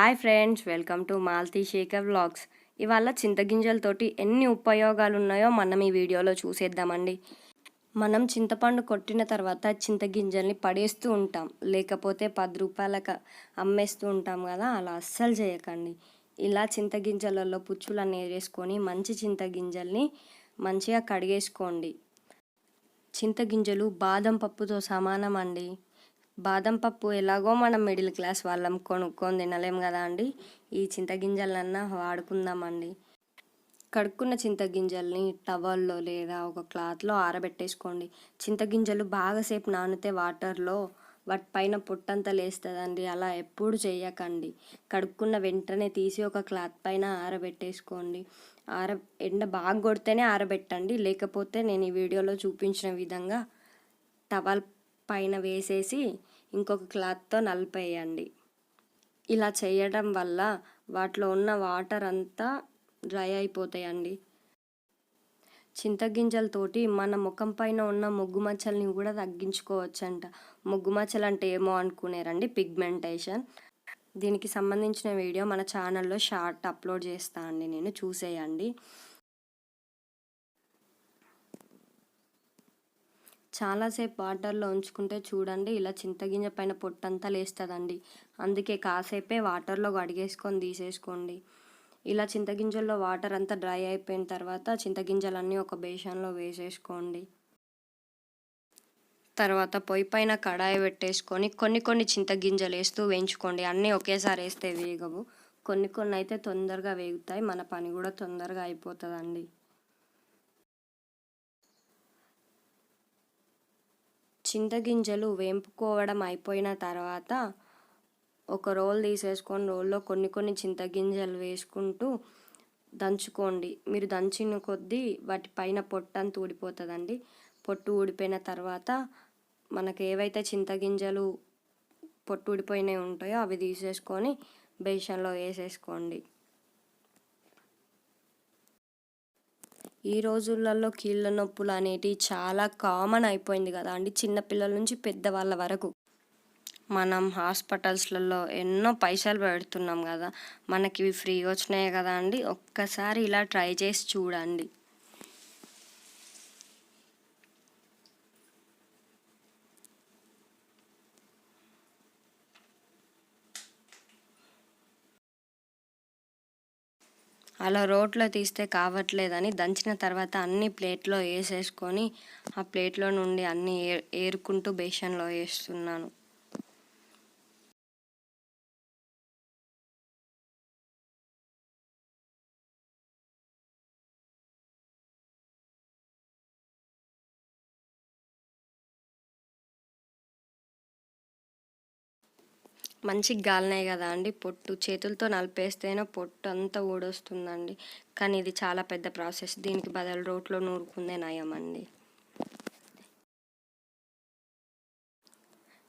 Hi friends welcome to Malti Shekhar vlogs. ఇవాళ చింతగింజలతోటి ఎన్ని ఉపయోగాలు ఉన్నాయో మనం ఈ వీడియోలో చూసేద్దామండి. మనం చింతపండు కొట్టిన తర్వాత చింతగింజల్ని పడేస్తూ ఉంటాం. లేకపోతే పది రూపాయలకు అమ్మేస్తూ ఉంటాం కదా అలా అస్సలు చేయకండి. ఇలా చింతగింజలలో పుచ్చులన్నీ వేసుకొని మంచి చింతగింజల్ని మంచిగా కడిగేసుకోండి. చింతగింజలు బాదం పప్పుతో సమానం అండి బాదం పప్పు ఎలాగో మనం మిడిల్ క్లాస్ వాళ్ళం కొనుక్కొని తినలేం కదా అండి. ఈ చింతగింజలన్నా వాడుకుందామండి. కడుక్కున్న చింతగింజల్ని టవల్లో లేదా ఒక క్లాత్లో ఆరబెట్టేసుకోండి. చింతగింజలు బాగాసేపు నానితే వాటర్లో వాటి పైన పొట్టంతా లేస్తుందండి. అలా ఎప్పుడు చేయకండి కడుక్కున్న వెంటనే తీసి ఒక క్లాత్ పైన ఆరబెట్టేసుకోండి. ఆర ఎండ బాగా కొడితేనే ఆరబెట్టండి. లేకపోతే నేను ఈ వీడియోలో చూపించిన విధంగా టవల్ పైన వేసేసి ఇంకొక క్లాత్తో నలిపేయండి. ఇలా చేయడం వల్ల వాటిలో ఉన్న వాటర్ అంతా డ్రై అయిపోతాయండి. చింతగింజలతోటి మన ముఖం పైన ఉన్న ముగ్గు మచ్చల్ని కూడా తగ్గించుకోవచ్చంట. ముగ్గు మచ్చలు అంటే ఏమో అనుకునేరండి పిగ్మెంటేషన్. దీనికి సంబంధించిన వీడియో మన ఛానల్లో షార్ట్ అప్లోడ్ చేస్తా అండి నేను చూసేయండి. చాలాసేపు వాటర్లో ఉంచుకుంటే చూడండి ఇలా చింతగింజ పైన పొట్టంతా లేస్తుందండి. అందుకే కాసేపే వాటర్లో కడిగేసుకొని తీసేసుకోండి. ఇలా చింతగింజల్లో వాటర్ అంతా డ్రై అయిపోయిన తర్వాత చింతగింజలన్నీ ఒక బేషన్లో వేసేసుకోండి. తర్వాత పొయ్యి పైన కడాయి పెట్టేసుకొని కొన్ని కొన్ని చింతగింజలు వేస్తూ వేయించుకోండి. అన్నీ ఒకేసారి వేస్తే వేగవు. కొన్ని కొన్ని అయితే తొందరగా వేగుతాయి. మన పని కూడా తొందరగా అయిపోతుందండి. చింతగింజలు వేంపుకోవడం అయిపోయిన తర్వాత ఒక రోల్ తీసేసుకొని రోల్లో కొన్ని కొన్ని చింతగింజలు వేసుకుంటూ దంచుకోండి. మీరు దంచిన కొద్దీ వాటి పైన పొట్టు అంతా ఊడిపోతుందండి. పొట్టు ఊడిపోయిన తర్వాత మనకు ఏవైతే చింతగింజలు పొట్టు ఊడిపోయినవి ఉంటాయో అవి తీసేసుకొని బేషన్లో వేసేసుకోండి. ఈ రోజులలో కీళ్ళ నొప్పులు అనేటివి చాలా కామన్ అయిపోయింది కదా అండి చిన్నపిల్లల నుంచి పెద్దవాళ్ళ వరకు. మనం హాస్పిటల్స్లలో ఎన్నో పైసలు పెడుతున్నాం కదా మనకి ఇవి ఫ్రీగా వచ్చినాయి కదా అండి ఒక్కసారి ఇలా ట్రై చేసి చూడండి. అలా రోట్లో తీస్తే కావట్లేదని దంచిన తర్వాత అన్ని ప్లేట్లో వేసేసుకొని ఆ ప్లేట్లో నుండి అన్నీ ఏ ఏరుకుంటూ బేషన్లో వేస్తున్నాను. మంచిగా గాలినాయి కదా అండి. పొట్టు చేతులతో నలిపేస్తేనే పొట్టు అంతా ఊడొస్తుందండి. కానీ ఇది చాలా పెద్ద ప్రాసెస్. దీనికి బదులు రోట్లో నూరుకుందే నయం అండి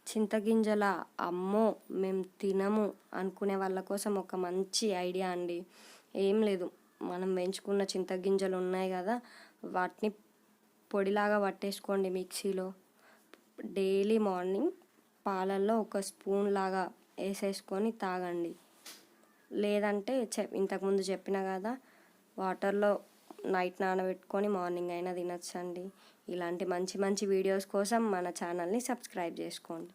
చింతగింజల అమ్మో మేము తినము అనుకునే వాళ్ళ కోసం ఒక మంచి ఐడియా అండి. ఏం లేదు. మనం వేయించుకున్న చింతగింజలు ఉన్నాయి కదా. వాటిని పొడిలాగా పట్టేసుకోండి మిక్సీలో. డైలీ మార్నింగ్ పాలల్లో ఒక స్పూన్ లాగా వేసేసుకొని తాగండి. లేదంటే చె ఇంతకుముందు చెప్పిన కదా వాటర్లో నైట్ నానబెట్టుకొని మార్నింగ్ అయినా తినచ్చండి. ఇలాంటి మంచి మంచి వీడియోస్ కోసం మన ఛానల్ని సబ్స్క్రైబ్ చేసుకోండి.